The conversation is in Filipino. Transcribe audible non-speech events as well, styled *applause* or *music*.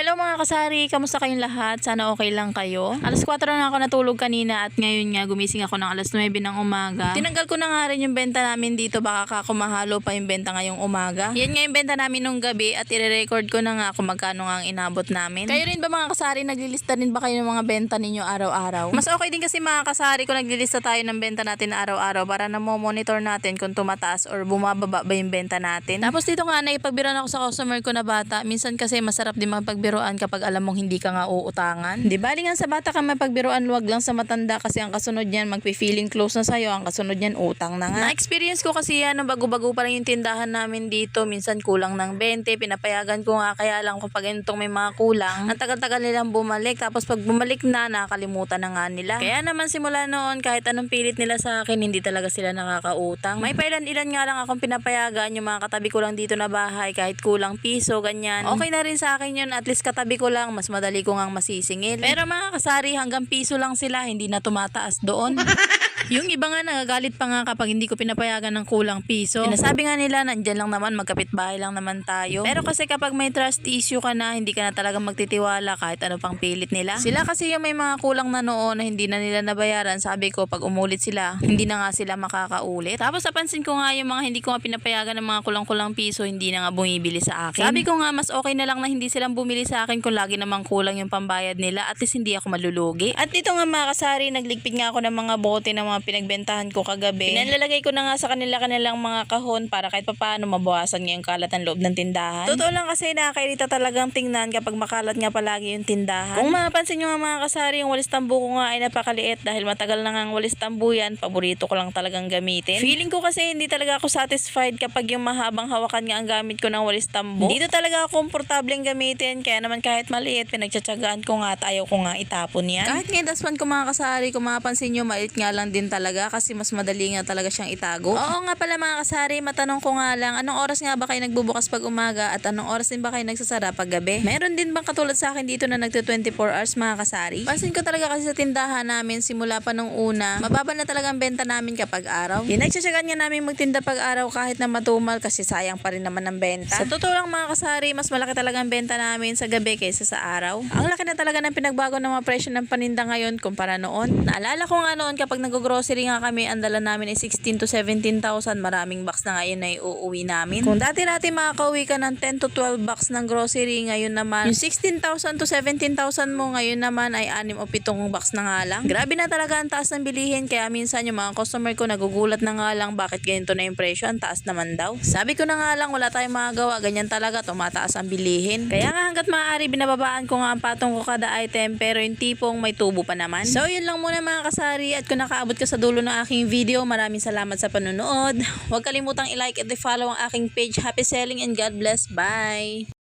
Hello mga kasari, kamusta kayong lahat? Sana okay lang kayo. Alas 4 na ako natulog kanina at ngayon nga gumising ako ng alas 9 ng umaga. Tinanggal ko na nga rin yung benta namin dito baka kakumahalo pa yung benta ngayong umaga. Yan nga yung benta namin nung gabi at i-record ko na nga kung magkano nga ang inabot namin. Kayo rin ba mga kasari, naglilista din ba kayo ng mga benta ninyo araw-araw? Mas okay din kasi mga kasari kung naglilista tayo ng benta natin araw-araw para na monitor natin kung tumataas or bumababa ba yung benta natin. Tapos dito nga naipagbiran ako sa customer ko na bata. Minsan kasi masarap din mapagbiruan kapag alam mong hindi ka nga uutangan. Di ba nga sa bata ka mapagbiruan, wag lang sa matanda kasi ang kasunod niyan magpi-feeling close na sa'yo, ang kasunod niyan utang na nga. Na-experience ko kasi yan, bago-bago pa lang yung tindahan namin dito, minsan kulang ng 20, pinapayagan ko nga, kaya lang kapag ganitong may mga kulang, ang tagal-tagal nilang bumalik, tapos pag bumalik na, nakakalimutan na nga nila. Kaya naman simula noon, kahit anong pilit nila sa akin, hindi talaga sila nakakautang. May pailan-ilan nga lang akong pinapayagan, yung mga katabi ko lang dito na bahay, kahit kulang piso, ganyan. Okay na rin sa akin yun, at least katabi ko lang, mas madali ko ngang masisingil. Pero mga kasari, hanggang piso lang sila, hindi na tumataas doon. *laughs* Yung iba nga nagagalit pa nga kapag hindi ko pinapayagan ng kulang piso. Sinasabi nga nila, nandyan lang naman, magkapit-bahay lang naman tayo. Pero kasi kapag may trust issue ka na, hindi ka na talaga magtitiwala kahit ano pang pilit nila. Sila kasi yung may mga kulang na noon na hindi na nila nabayaran. Sabi ko, pag umulit sila, hindi na nga sila makakaulit. Tapos napansin ko nga yung mga hindi ko nga pinapayagan ng mga kulang-kulang piso, hindi na nga bumibili sa akin. Sabi ko nga, mas okay na lang na hindi silang bumili sa akin kung lagi namang kulang yung pambayad nila. At least hindi ako malulugi. At dito nga mga kasari, nagligpit nga ako ng mga bote ng mga pinagbentahan ko kagabi. Pinalalagay ko na nga sa kanila kanilang mga kahon para kahit papaano mabawasan nga yung kalat ng loob ng tindahan. Totoo lang kasi nakakairita talagang tingnan kapag makalat nga palagi yung tindahan. Kung mapapansin nyo nga mga kasari, yung walis tambo ko nga ay napakaliit dahil matagal na nga ang walis tambo yan. Paborito ko lang talagang gamitin. Feeling ko kasi hindi talaga ako satisfied kapag yung mahabang hawakan nga ang gamit ko ng walis tambo. Dito talaga ako komportableng gamitin kaya naman kahit maliit, pinagtsatsagaan ko nga at ayaw ko nga itapon yan. Kahit nga daspan ko mga kasari, kung mapapansin nyo, maliit nga lang din talaga kasi mas madali nga talaga siyang itago. Oo nga pala mga kasari, matanong ko nga lang, anong oras nga ba kayo nagbubukas pag umaga at anong oras din ba kayo nagsasara pag gabi? Meron din bang katulad sa akin dito na nagto 24 hours mga kasari? Pansin ko talaga kasi sa tindahan namin simula pa nung una, mababa na talaga ang benta namin kapag araw. Pinagtsatsagan nga namin magtinda pag araw kahit na matumal kasi sayang pa rin naman ang benta. Sa totoo lang mga kasari, mas malaki talaga ang benta namin sa gabi kaysa sa araw. Ang laki na talaga ng pinagbago ng mga presyo ng paninda ngayon kumpara noon. Naalala ko nga noon kapag nag-grocery nga kami, ang dala namin ay 16 to 17,000. Maraming box na ngayon na iuuwi namin. Kung dati-dati makakauwi ka ng 10 to 12 box ng grocery, ngayon naman, yung 16,000 to 17,000 mo ngayon naman ay 6 o 7 box na nga lang. Grabe na talaga ang taas ng bilihin, kaya minsan yung mga customer ko nagugulat na nga lang bakit ganito na yung presyo, ang taas naman daw. Sabi ko na nga lang, wala tayong magagawa, ganyan talaga, tumataas ang bilihin. Kaya nga hanggat maaari, binababaan ko nga ang patong ko kada item, pero yung tipong may tubo pa naman. So yun lang muna mga kasari, at kung nakaabot ka sa dulo ng aking video, maraming salamat sa panonood. Huwag kalimutang i-like at i-follow ang aking page. Happy selling and God bless. Bye!